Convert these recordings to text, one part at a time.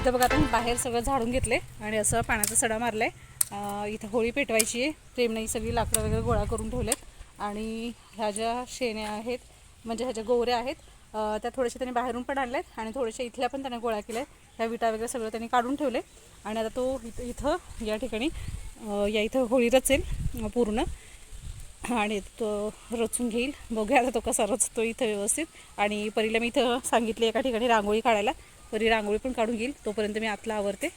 इथं बघा आता मी बाहेर सगळं झाडून घेतले आणि असं पाण्याचा सडा मारला आहे इथं होळी पेटवायची आहे. प्रेमनाई सगळी लाकडं वगैरे गोळा करून ठेवलेत. आणि ह्या ज्या शेण्या आहेत म्हणजे ह्या ज्या गोवऱ्या आहेत त्या थोड्याशा त्यांनी बाहेरून पण आणल्या आहेत आणि थोड्याशा इथल्या पण त्याने गोळा केल्या ह्या विटा वगैरे सगळं त्यांनी काढून ठेवले आणि आता तो इथं इथं या ठिकाणी या इथं होळी रचेल पूर्ण. आणि तो रचून घेईल. बघूया आता तो कसा रचतो इथं व्यवस्थित. आणि परीला मी इथं सांगितले एका ठिकाणी रांगोळी काढायला. परी रांगोळी पण काढून घेईल तोपर्यंत मी आतला आवरते.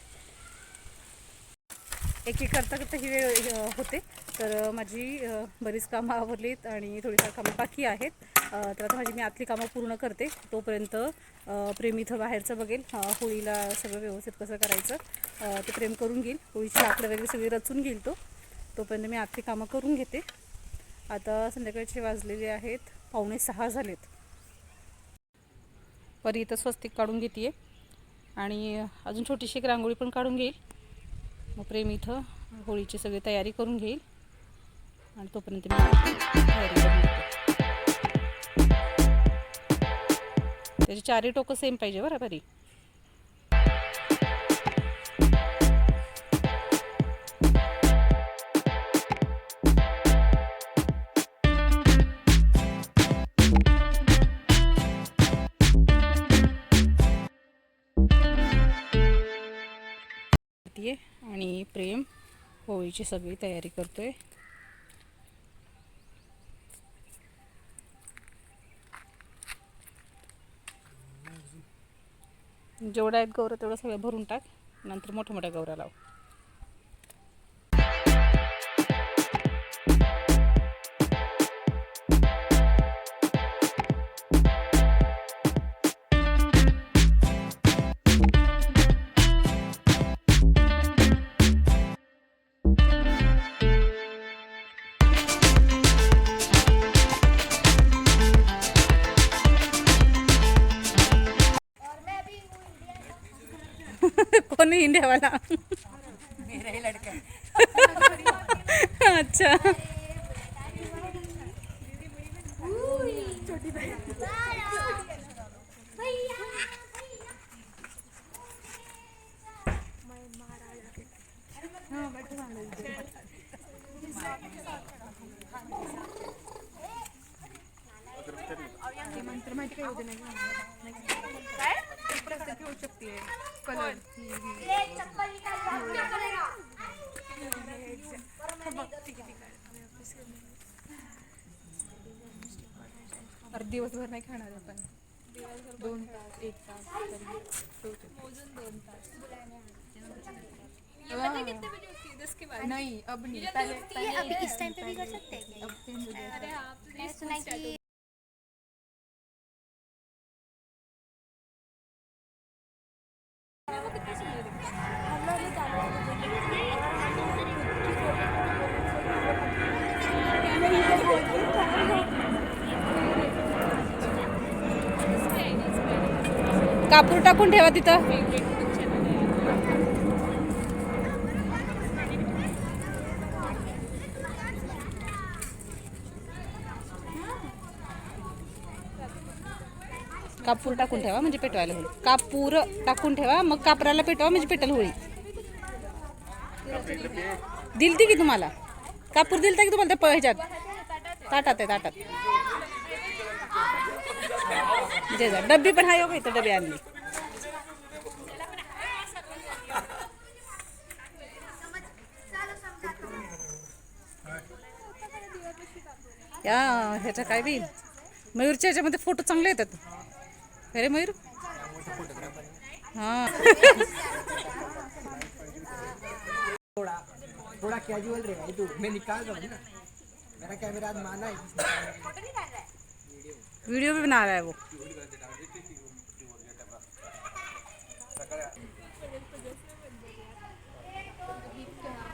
एक एक करता करता ही वेळ होते. तर माझी बरीच कामं आवरलीत आणि थोडीफार कामं बाकी आहेत. तर आता माझी मी आतली कामं पूर्ण करते. तोपर्यंत प्रेम इथं बाहेरचं बघेल. होळीला सगळं व्यवस्थित कसं करायचं ते प्रेम करून घेईल. होळीची लाकडं वगैरे सगळी रचून घेईल तो. तोपर्यंत मी आतली कामं करून घेते. आता संध्याकाळचे वाजलेले आहेत. पावणे सहा झालेत. वर इथं स्वस्तिक काढून घेते आणि अजून छोटीशी एक रांगोळी पण काढून घेईल. मग प्रेम इथं होळीची सगळी तयारी करून घेईल. आणि तोपर्यंत मी तयारी करून घेते त्याची चारही टोकं सेम पाहिजे बरं बरी पोळीची सगळी तयारी करतोय. जेवढ्या आहेत गौरं तेवढं सगळं भरून टाक नंतर मोठ्या मोठ्या गौऱ्या लाव. कोणी इंडियावाला अच्छा अरे दिवसभर नाही खाणार आपण. दोन तास एक तास तरी दोन तास. नहीं अब नहीं पहले अभी इस टाइम पे भी कर सकते हैं कापूर टाकून ठेवा तिथं. कापूर टाकून ठेवा म्हणजे पेटवायला होईल. कापूर टाकून ठेवा मग कापराला पेटवा म्हणजे पेटल होईल. दिलती की तुम्हाला? कापूर दिलता की तुम्हाला त्या प- ह्याच्यात? ताटात आहे ताटात. जे जा डब्बी पण हा हो योग इथं डबी आणली? या ह्याच्या काय बी? मयूरच्या ह्याच्यामध्ये फोटो चांगले येतात. अरे मयूर? हा. थोड़ा कैजुअल रहेगा ये तो. मैं निकाल रहा हूँ ना. मेरा कैमरा आज माना है. वीडियो भी बना रहा है वो.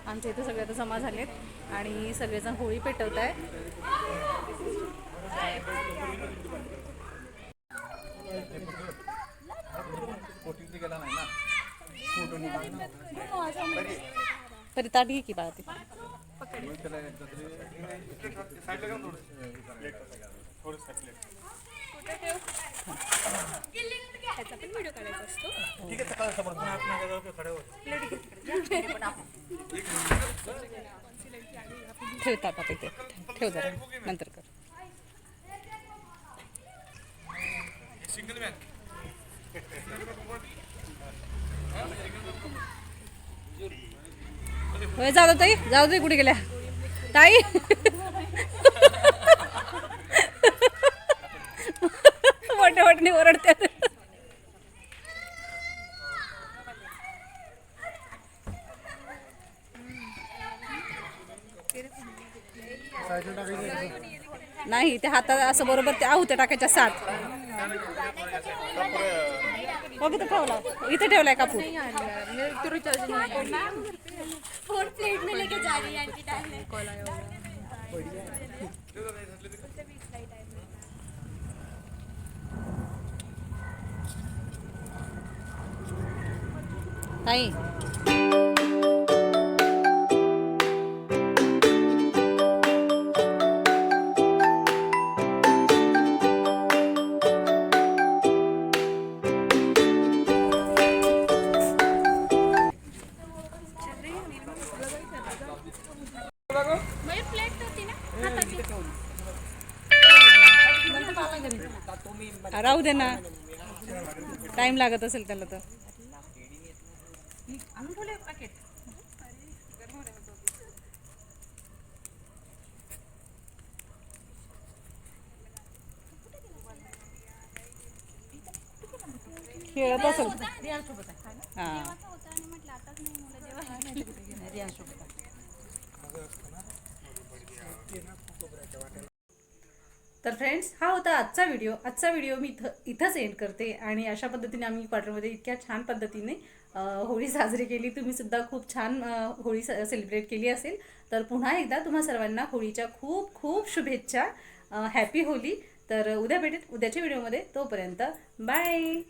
आमच्या इथे सगळे आता जमा झालेत आणि सगळेजण होळी पेटवत आहे तरी ताट घे की बाळा ती ह्याचा पण व्हिडिओ काढायचा असतो इथे. ठेव जरा. नंतर कर. होय जाऊ ताई जाऊ दे कुठे गेल्या. ताई. मोठ्या मोठ्याने ओरडते नाही ते हातात असं बरोबर ते आहुत्या टाकायच्या सात. बघ इथं ठेवला इथे ठेवलाय कापूर प्लेट में लेके जा रही है आंटी ताई. राहू दे ना. टाइम लागत असेल त्याला तर. खेळत असेल. हा होता आणि म्हटलं आताच नाही मुलं जेव्हा तर फ्रेंड्स हा होता आजचा व्हिडिओ आजचा व्हिडिओ मी इथं इथंच एंड करते आणि अशा पद्धतीने आम्ही क्वार्टरमध्ये इतक्या छान पद्धतीने होळी साजरी केली. तुम्ही सुद्धा खूप छान होळी सेलिब्रेट केली असेल. तर पुन्हा एकदा तुम्हा सर्वांना होळीच्या खूप खूप शुभेच्छा. हॅपी होली. तर उद्या भेटेल उद्याच्या व्हिडिओमध्ये तोपर्यंत. बाय